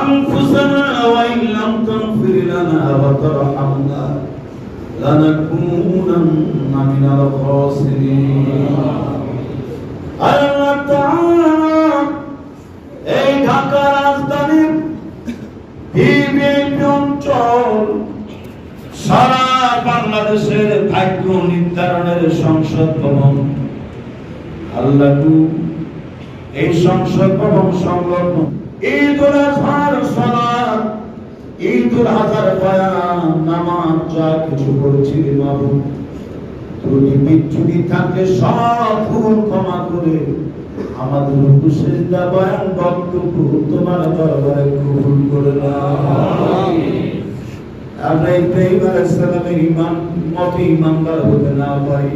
أنفسنا وإن لم تغفر لنا وترحمنا لنكونن من الخاسرين আল্লাহ তাআলা এই ঢাকা রাজধানীর ভিভিআইপি অঞ্চল সারা বাংলাদেশের ভাগ্য নির্ধারণের সংসদ ভবন আল্লাহ এই সংসদ ভবন সংলগ্ন ঈদুল আজহার সালাত, ঈদুল আজহার বয়ান, নামাজ যা কিছু করেছি মাবুদ ত্রুটি বিচ্ছুটি থাকলে সব ভুল ক্ষমা করে আমাদের উপসেজদা বয়ান বক্তব্য তোমার দরবারে কবুল করে নাও। আমরা ইব্রাহিম আলাইহিস সালামের ঈমান, মত ঈমানদার হতে না পারি।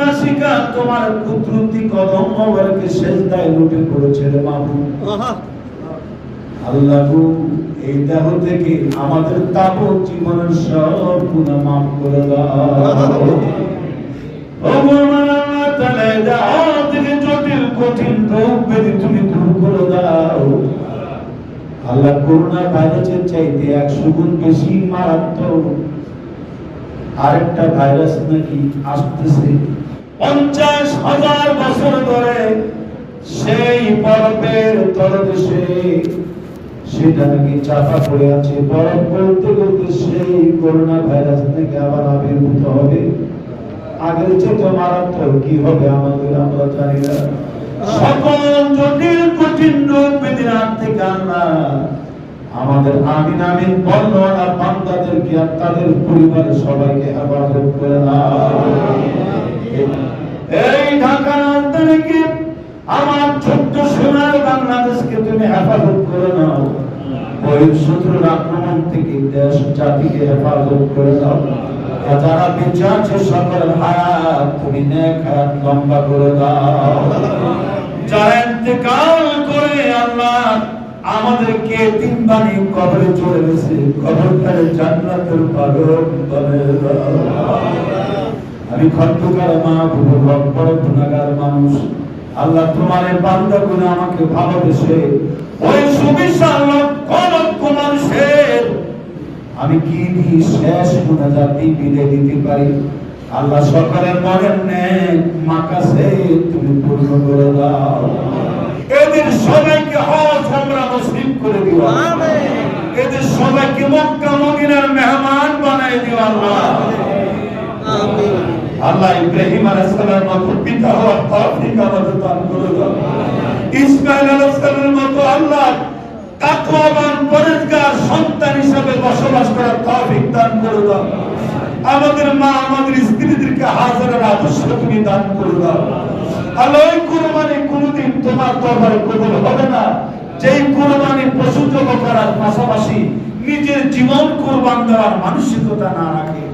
নাসিকা তোমার কুদরতি কদম মোবারকে সেজদায় লুটে পড়েছে রে মাবু আল্লাহ এই দেহ থেকে আমাদের তাবৎ জীবনের সব গুনাহ মাফ করে দাও। ও গো আল্লাহ তাআলা, এই থেকে জটিল কঠিন রোগ ব্যাধি তুমি দূর করে দাও। আল্লাহ করোনা ভাইরাসের চাইতে একশো গুণ বেশি মারাত্মক আরেকটা ভাইরাস নাকি আসতেছে। পঞ্চাশ হাজার বছর ধরে সেই বরফের তলদেশে সেটা নাকি চাপা পড়ে আছে। বরফ বলতে বলতে সেই করোনা ভাইরাস থেকে আবার আবির্ভূত হবে। আগের চেয়ে মারাত্মক কি হবে আমাদের আমরা জানি না। সকল জটিল কঠিন রোগ হাত থেকে আল্লাহ আমাদের আমিন আমিন। বান্দাদেরকে আর তাদের পরিবারের সবাইকে হেফাজত করে এই ঢাকা রাজধানীকে আমার ছোট্ট সোনার বাংলাদেশকে তুমি হেফাজত করে নাও বহিঃশত্রুর আক্রমণ থেকে দেশ জাতিকে হেফাজত করে দাও। যারা বেঁচে আছে হায়াত তুমি নেক হায়াত লম্বা করে দাও। আমাদেরকে তিন বাণী কবরে চলে গেছে কবরটারে জান্নাতের বাগর বানিয়ে আমি খন্দকার মা বুবু বড় গুণাগার মানুষ। আল্লাহ তোমার এই বান্দা গুণে আমাকে ভালোবেসে ওই সুবিশাল লক্ষ লক্ষ মানুষের। আমি কি দিয়ে শেষ গুণাজাতি বিলে দিতে পারি? আল্লাহ সকালের মনের নেক মাকাসে তুমি পূর্ণ করে দাও। এদের সবাইকে হজ আমরা নসিব করে দিও এদের সবাইকে মক্কা মদিনার মেহমান বানাই দিও আল্লাহ। আল্লাহ ইব্রাহিম আলাইহিস সালামের মতো পিতা হওয়ার তৌফিক আমাদের দান করে দাও। ইসমাইল আলাইহিস সালামের মতো আল্লাহ তাকওয়াবান পরেজগার সন্তান হিসেবে বসবাস করার তৌফিক দান করে দাও। আমাদের মা আমাদের স্ত্রীদেরকে হাজারের আদর্শ তুমি দান করে দাও। ওই কুরবানি কোনোদিন তোমার দরবারে কবুল হবে না। যেই কুরবানি পশু করার পাশাপাশি নিজের জীবন কুরবান দেওয়ার মানসিকতা না রাখে।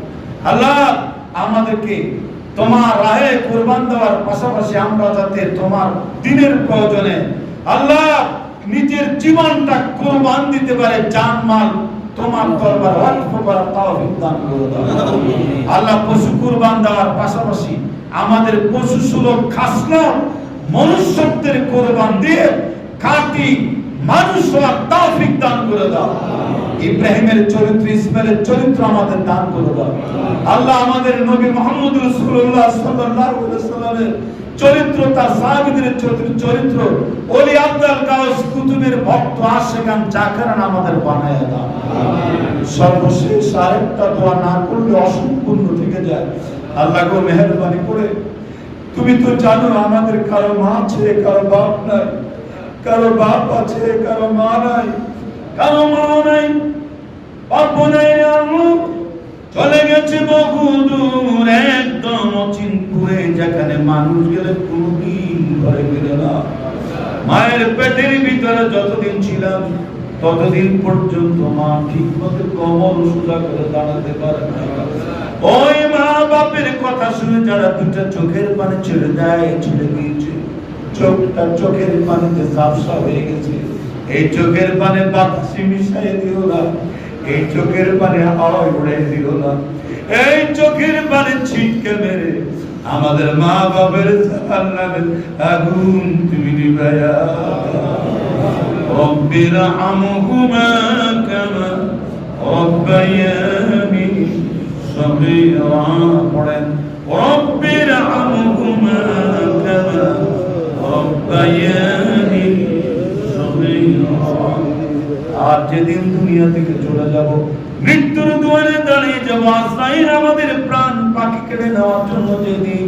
আল্লাহ, আমাদেরকে তোমার রাহে কুরবান দেওয়ার পাশাপাশি আমরা যাতে তোমার দিনের প্রয়োজনে আল্লাহ নিজের জীবনটা কুরবান দিতে পারে জান মাল তোমার দরবার ওয়াকফ করার তৌফিক দান করে দাও। আল্লাহ পশু কুরবান দেওয়ার পাশাপাশি আমাদের পশু সুলভ খাসলত মনুষ্যত্বের কুরবান দিয়ে খাঁটি মানুষ হওয়ার তৌফিক দান করে দাও। ইব্রাহিমের চরিত্র, ইসমাইলের চরিত্র আমাদের দান করে দাও। আল্লাহ আমাদের নবী মোহাম্মদ রাসূলুল্লাহ সাল্লাল্লাহু আলাইহি ওয়াসাল্লামের চরিত্র, তার সাহাবিদের চরিত্র চরিত্র, ওলি আব্দাল কাউস কুতুবের ভক্ত আশেকান চাকারান আমাদের বানায় দাও। সর্বশেষ আরেকটা দোয়া না করলে অসম্পূর্ণ থেকে যায়। আল্লাহ গো মেহরবানি করে, তুমি তো জানো আমাদের কারও মা আছে কারও বাপ নাই, কারও বাপ আছে কারও মা নাই, কারও মা নাই, বাপ নাই চলে গেছে বহু দূর, একদম অচিনপুরে যেখানে মানুষ গেলে কোনদিন ঘরে গেলে না। মায়ের পেটের ভিতরে যতদিন ততদিন পর্যন্ত মা ঠিক মতো কমল সোজা করে দাঁড়াতে পারে ওই মা বাপের কথা শুনে যারা দুটা চোখের পানি ছেড়ে দেয়, ছেড়ে দিয়েছে। চোখটা চোখের পানিতে ঝাপসা হয়ে গেছে। এই চোখের পানে বাতাসি মিশাই দিও না। এই চোখের পানে হাওয়ায় উড়ে দিও না। এই চোখের পানে ছিটকে মেরে আমাদের মা বাপের জাহান্নামের আগুন তুমি নিভায়া رب ارحمهما كما ربياني صغيرا পড়েন رب ارحمهما كما ربياني صغيرا আর যেদিন দুনিয়া থেকে চলে যাব মৃত্যুর দুয়ারে দাঁড়িয়ে যাব আজরাইল আমাদের প্রাণ পাখি কেড়ে নেওয়ার জন্য যেদিন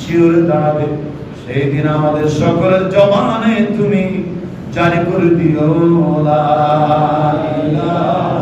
শিওরে দাঁড়াবে সেই দিন আমাদের সকলের জবানে তুমি জারি করে দিও লা ইলাহা